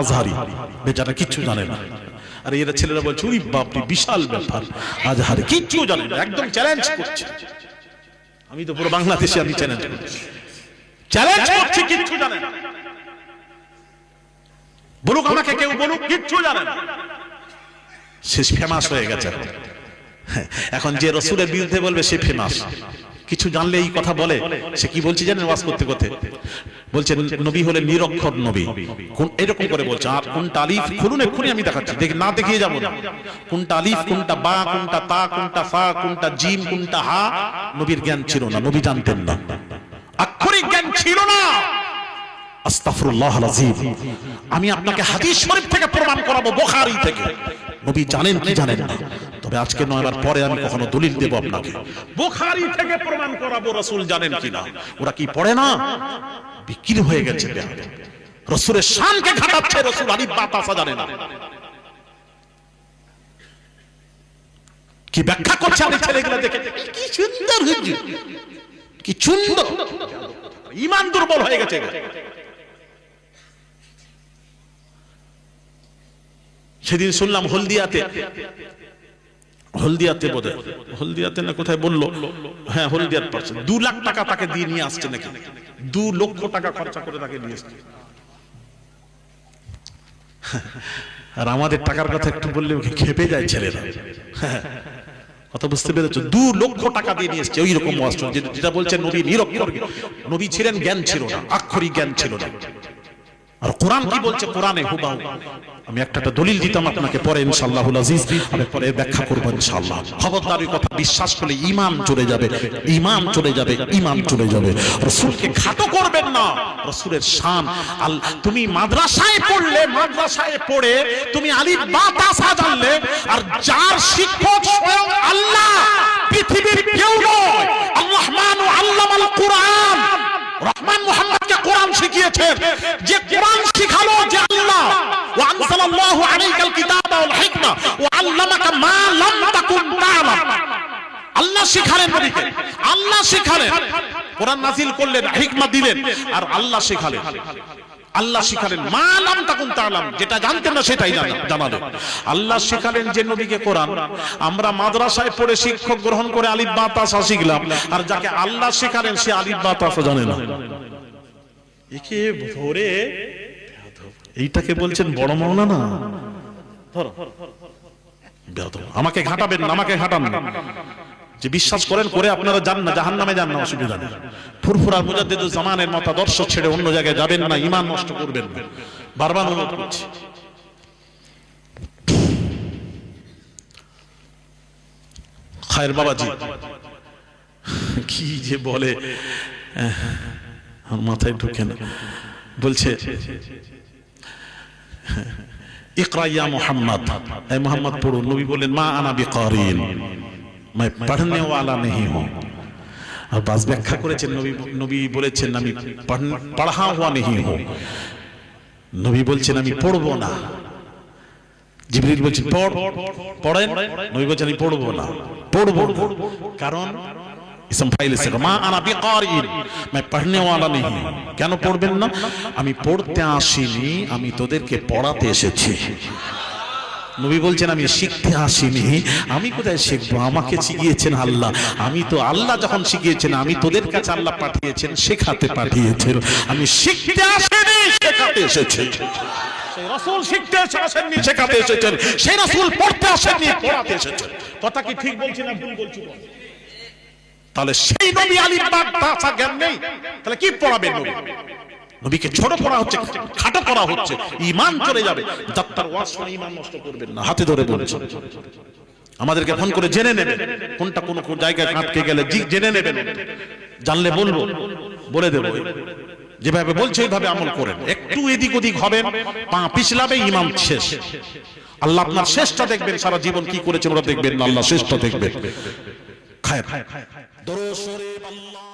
আজহারি। বেচারা কিচ্ছু জানে না। আর এরা ছেলেরা বলছে ওই বাপরি বিশাল ব্যাপার। আজহারি কিচ্ছু জানে না একদম চ্যালেঞ্জ করছে। আমি তো পুরো বাংলাদেশে আমি চ্যালেঞ্জ করছি। চ্যালেঞ্জ করছি কিচ্ছু জানে না। বলুক আমাকে কেউ বলুক কিচ্ছু জানে না। শেষ ফেমাস হয়ে গেছে এখন। হ্যাঁ, যে রসুলের বিরুদ্ধে বলবে সে ফেমাস। কিছু জানলে এই কথা বলে। সে কি বলছে জানেন ওয়াজ করতে করতে বলছে নবী হলে নিরক্ষর নবী। কোন এরকম করে বলছে। আর কোনটা আলিফ? খুলুন এক্ষুনি, আমি দেখাচ্ছি। দেখি না দেখিয়ে যাব না। কোনটা আলিফ, কোনটা বা, কোনটা তা, কোনটা ফা, কোনটা জিম, কোনটা হা, নবীর জ্ঞান ছিল না। নবী জানতেন না। আক্ষরিক জ্ঞান ছিল না। আমি আপনাকে হাদিস শরীফ থেকে প্রমাণ করাবো, বুখারী থেকে। নবী জানেন কি জানেন না? তবে আজকে নয় পরে আমি কখনো দলিল দেব আপনাকে। বুখারী থেকে প্রমাণ করাবো রাসূল জানেন কি না ওরা কি পড়ে না? বিক্রি হয়ে গেছে রসুলের শানকে ঘাটাচ্ছে রসুল আলী বাতাসা জানে না। কি ব্যাখ্যা করছে আমি ছেলেগুলো দেখে? কি সুন্দর হুজুর কি সুন্দর। ইমান দুর্বল হয়ে গেছে সেদিন শুনলাম হলদিয়াতে হলদিয়াতে বোধ হলদিয়াতে না কোথায় বলল? হ্যাঁ হলদিয়ার পাশে। দু লাখ টাকা তাকে দিয়ে নিয়ে আসছে নাকি? দু লক্ষ টাকা খরচা করে তাকে নিয়ে আসছে। আর আমাদের টাকার কথা একটু বললে খেপে যায় ছেলেরা। কথা বুঝতে পেরেছ? দু লক্ষ টাকা দিয়ে নিয়ে এসছে ওই রকম যেটা বলছেন নবী নিরক্ষর। নবী ছিলেন জ্ঞান ছিল না, আক্ষরিক জ্ঞান ছিল না। আর কোরআন কি বলছে? কোরআনে হুবাহু। আমি একটা দলিল দিতাম আপনাকে পরে ইনশাআল্লাহুল আজিজ। আমি পরে ব্যাখ্যা করব ইনশাআল্লাহ। খবরদার কথা বিশ্বাস করলে ঈমান চলে যাবে। ঈমান চলে যাবে, ঈমান চলে যাবে। রাসূলকে খাটো করবেন না। রাসূলের শান। তুমি মাদ্রাসায় পড়লে, মাদ্রাসায় পড়ে তুমি আলিফ বা তা জানলে, আর যার শিক্ষক স্বয়ং আল্লাহ পৃথিবীর কেউ নয় আল্লাহ রহমান আল্লামাল কোরআন রহমান মুহাম্মদকে কোরআন শিখিয়েছেন যে কোরআন শিখালো যে আল্লাহ আলাইকাল ওয়াল হিকমা মা লাম তাকুন আল্লাহ শিখালেন নবীকে, আল্লাহ শিখালেন। কোরআন করলেন, হিকমা দিলেন, আর আল্লাহ শিখালেন। আল্লাহ শিখালেন, মা লাম তাকুন তা'লাম। যেটা জানতেন না সেটাই জানালেন। আল্লাহ শিখালেন যে নবীকে কোরআন। আমরা মাদ্রাসায় পড়ে শিক্ষক গ্রহণ করে আলিফ বা শিখলাম, আর যাকে আল্লাহ শিখালেন সে আলিফ বা তাসা জানে না। একে ধরে এইটাকে বলছেন বড় মাওনা না ধরো। আমাকে ঘাটাবেন না আমাকে ঘাটান। না যে বিশ্বাস করেন করে আপনারা যান না জাহান নামে যান না অসুবিধা নেই। ফুরফুরার মুজাদ্দিদুল জামানের মতাদর্শ ছেড়ে অন্য জায়গায় যাবেন না ইমান নষ্ট করবেন না। বারবার অনুরোধ করছি। খায়ের বাবাজি। কি যে বলে। মাথায় ঢুকে না বলছে ইকরা ইয়া মোহাম্মদ এ মোহাম্মদ পড়ো নবী বলেন মা আনা বিকারিন मैं पढ़ने वाला नहीं हूं আর বাস ব্যাখ্যা করেছেন নবী নবী বলেছেন আমি পড়- পড়া হুয়া नहीं हूं নবী বলছেন আমি পড়বো না জিবরিল বলছেন পড় পড়েন নবী বলছেন আমি পড়বো না পড়বো না। কারণ ইসম মা আনা আমি পড়নে কেন পড়বেন না আমি পড়তে আসিনি আমি তোদেরকে পড়াতে এসেছি নবী বলছেন আমি শিখতে আসিনি আমি কোথায় শিখব আমাকে শিখিয়েছেন আল্লাহ আমি তো আল্লাহ যখন শিখিয়েছেন আমি তোদের কাছে আল্লাহ পাঠিয়েছেন শেখাতে পাঠিয়েছেন আমি শিখতে আসিনি শেখাতে এসেছি রসুল শিখতে শেখাতে এসেছেন সেই রসুল পড়তে আসেননি পড়াতে এসেছেন কথা কি ঠিক বলছি না ভুল বলছি তাহলে সেই নবী আলী বাগ তাসা জ্ঞান নেই। তাহলে কি পড়াবেন নবী? নবীকে ছোট করা হচ্ছে, খাটো করা হচ্ছে ইমান চলে যাবে। যাত্রার ওয়াজ শুনে ইমান নষ্ট করবেন না। হাতে ধরে বলছে আমাদেরকে ফোন করে জেনে নেবেন। কোনটা কোন কোন জায়গায় আটকে গেলে জেনে নেবেন। জানলে বলব, বলে দেবো। যেভাবে বলছে, ওইভাবে আমল করেন। একটু এদিক ওদিক হবেন, পা পিছলাবে ইমাম শেষ। আল্লাহ আপনার শেষটা দেখবেন, সারা জীবন কি করেছেন ওরা দেখবেন আল্লাহ শেষটা দেখবেন। খায় দরুদ শরীফ আল্লাহ।